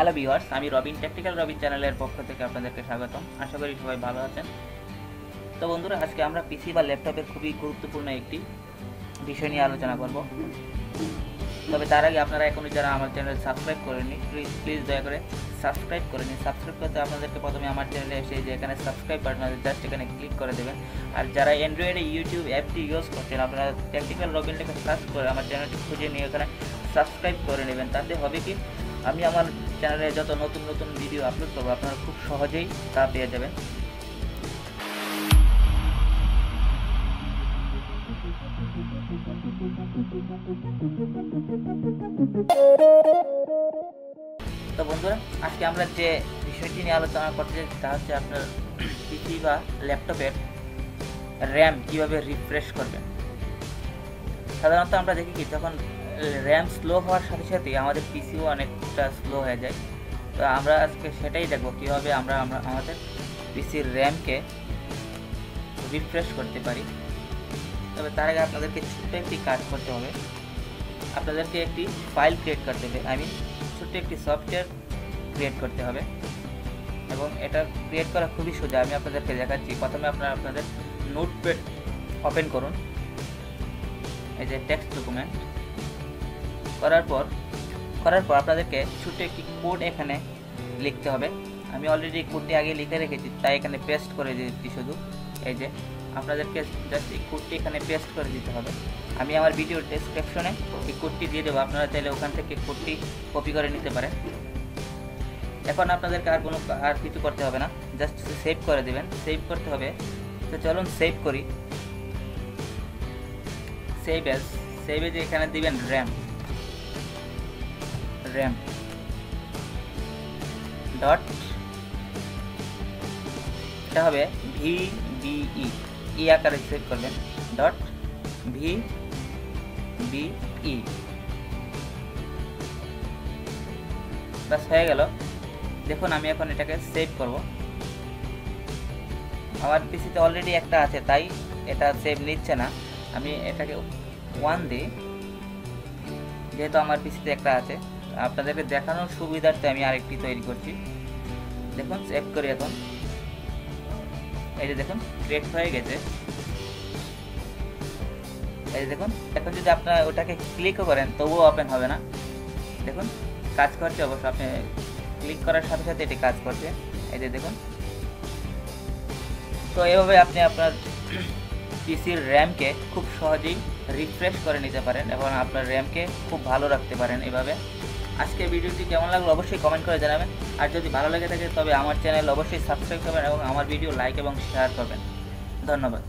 Hello viewers আমি Robin technical Robin চ্যানেলের পক্ষ থেকে আপনাদেরকে স্বাগতম। আশা করি সবাই ভালো আছেন। তো বন্ধুরা, আজকে আমরা পিসি বা ল্যাপটপের খুবই গুরুত্বপূর্ণ একটি বিষয় নিয়ে আলোচনা করব। তবে তার আগে আপনারা এখনই যারা আমার চ্যানেল সাবস্ক্রাইব করেননি প্লিজ প্লিজ দয়া করে সাবস্ক্রাইব করে নিন। সাবস্ক্রাইব করতে আপনাদেরকে প্রথমে আমার চ্যানেলে এসে যে এখানে সাবস্ক্রাইব বাটন আছে জাস্ট এখানে ক্লিক করে দেবেন। আর যারা অ্যান্ড্রয়েডে ইউটিউব অ্যাপটি ইউজ করছেন, আপনারা টেকনিক্যাল রবিন লেখা সার্চ করে আমার চ্যানেলটি খুঁজে নিয়ে এখানে সাবস্ক্রাইব করে নেবেন। তাতে হবে কি? আমি আমার চ্যানেলে যত নতুন নতুন ভিডিও আপলোড করব, আপনারা খুব সহজেই তা পেয়ে যাবেন। তো বন্ধুরা, আজকে আমরা যে বিষয়টি নিয়ে আলোচনা করতে চাই তা হচ্ছে আপনার পিসি বা ল্যাপটপের র্যাম কীভাবে রিফ্রেশ করবেন। সাধারণত আমরা দেখি কি, যখন র্যাম স্লো হওয়ার সাথে সাথেই আমাদের পিসিও অনেকটা স্লো হয়ে যায়। তো আমরা আজকে সেটাই দেখব, কীভাবে আমরা আমরা, আমাদের পিসির র্যামকে রিফ্রেশ করতে পারি। তবে তার আগে আপনাদেরকে ছোট্ট একটি কাজ করতে হবে। আপনাদেরকে একটি ফাইল ক্রিয়েট করতে হবে আই মিন ছোট্ট একটি সফটওয়্যার ক্রিয়েট করতে হবে। এবং এটা ক্রিয়েট করা খুবই সোজা, আমি আপনাদেরকে দেখাচ্ছি। প্রথমে আপনারা আপনাদের নোটপ্যাড ওপেন করুন। এই যে টেক্সট ডকুমেন্ট করার পর করার পর আপনাদেরকে ছোট্ট একটি কোড এখানে লিখতে হবে। আমি অলরেডি কোডটি আগে লিখে রেখেছি, তাই এখানে পেস্ট করে দিচ্ছি শুধু। এই যে আপনাদেরকে জাস্ট এই কোডটি এখানে পেস্ট করে দিতে হবে। আমি আমার ভিডিও ডেসক্রিপশনে এই কোডটি দিয়ে দেবো, আপনারা চাইলে ওখান থেকে কোডটি কপি করে নিতে পারেন। এখন আপনাদেরকে আর কোনো আর কিছু করতে হবে না জাস্ট সেভ করে দেবেন। সেভ করতে হবে। তো চলুন সেভ করি। সেভ এস সেভে যে এখানে দিবেন র্যাম র্যাম ডট এটা হবে ভি বিই ই আকারে সেভ করবেন ডট ভি বিই বাস হয়ে গেল। দেখুন, আমি এখন এটাকে সেভ করব। আমার পিসিতে অলরেডি একটা আছে, তাই এটা সেভ নিচ্ছে না। আমি এটাকে ওয়ান দিই। যেহেতু আমার পিসিতে একটা আছে, আপনাদেরকে দেখানোর সুবিধার্থে আমি আরেকটি তৈরি করছি। দেখুন সেভ করি এখন। এই যে দেখুন ক্রিয়েট হয়ে গেছে। এই যে দেখুন, এখন যদি আপনারা ওটাকে ক্লিকও করেন, তবুও ওপেন হবে না। দেখুন, কাজ করছে অবশ্য। আপনি ক্লিক করার সাথে সাথে এটি কাজ করছে। এই যে দেখুন। তো এভাবে আপনি আপনার পিসির র্যামকে খুব সহজেই রিফ্রেশ করে নিতে পারেন এবং আপনার র্যামকে খুব ভালো রাখতে পারেন এভাবে। আজকে ভিডিওটি কেমন লাগল অবশ্যই কমেন্ট করে জানাবেন। আর যদি ভালো লেগে থাকে, তবে আমার চ্যানেল অবশ্যই সাবস্ক্রাইব করবেন এবং আমার ভিডিও লাইক এবং শেয়ার করবেন। ধন্যবাদ।